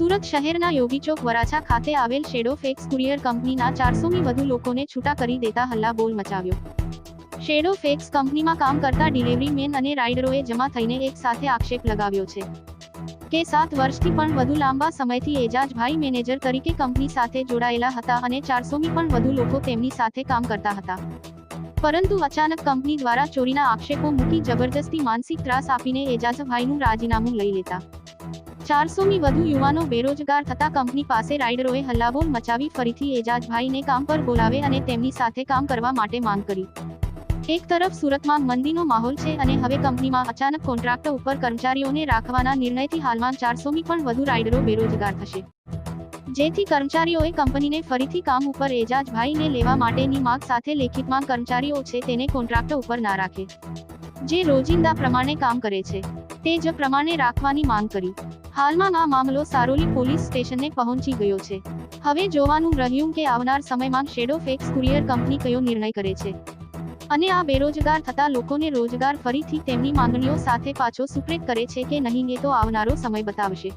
શહેરના યોગીચોક વરાછા ખાતે આવેલ શેડો ફેક્સ કુરિયર કંપનીના ચારસોની વધુ લોકોને છૂટા કરી દેતા હલ્લાબોલ મચાવ્યો. શેડો ફેક્સ કંપનીમાં કામ કરતા ડિલિવરી મેન અને રાઇડરોએ જમા થઈને એક સાથે આક્ષેપ લગાવ્યો છે. કે સાત વર્ષથી પણ વધુ લાંબા સમયથી એજાજભાઈ મેનેજર તરીકે કંપની સાથે જોડાયેલા હતા અને ચારસોની પણ વધુ લોકો તેમની સાથે કામ કરતા હતા. પરંતુ અચાનક કંપની દ્વારા ચોરીના આક્ષેપો મૂકી જબરજસ્તી માનસિક ત્રાસ આપીને એજાજભાઈનું રાજીનામું લઈ લેતા. ચારસોમી વધુ યુવાનો બેરોજગાર થતા કંપની પાસે રાઇડરોએ હલ્લાબોલ મચાવી ફરીથી એજાજભાઈને કામ પર બોલાવે અને તેમની સાથે કામ કરવા માટે માંગ કરી. એક તરફ સુરતમાં મંદીનો માહોલ છે અને હવે કંપનીમાં અચાનક કોન્ટ્રાક્ટ ઉપર કર્મચારીઓને રાખવાના નિર્ણયથી હાલમાં ચારસોમી પણ વધુ રાઇડરો બેરોજગાર થશે. જેથી કર્મચારીઓએ કંપનીને ફરીથી કામ ઉપર એજાજભાઈને લેવા માટેની માંગ સાથે લેખિતમાં કર્મચારીઓ છે તેને કોન્ટ્રાક્ટ ઉપર ના રાખે. જે રોજિંદા પ્રમાણે કામ કરે છે, તે જ પ્રમાણે રાખવાની માંગ કરી. હાલમાં આ મામલો સારોલી પોલીસ સ્ટેશને પહોંચી ગયો છે. હવે જોવાનું રહ્યું કે આવનાર સમયમાં શેડો ફેક્સ કુરિયર કંપની કયો નિર્ણય કરે છે. અને આ બેરોજગાર થતા લોકોને રોજગાર ફરીથી તેમની માંગણીઓ સાથે પાછો સુપ્રેત કરે છે કે નહીં એ તો આવનારો સમય બતાવશે.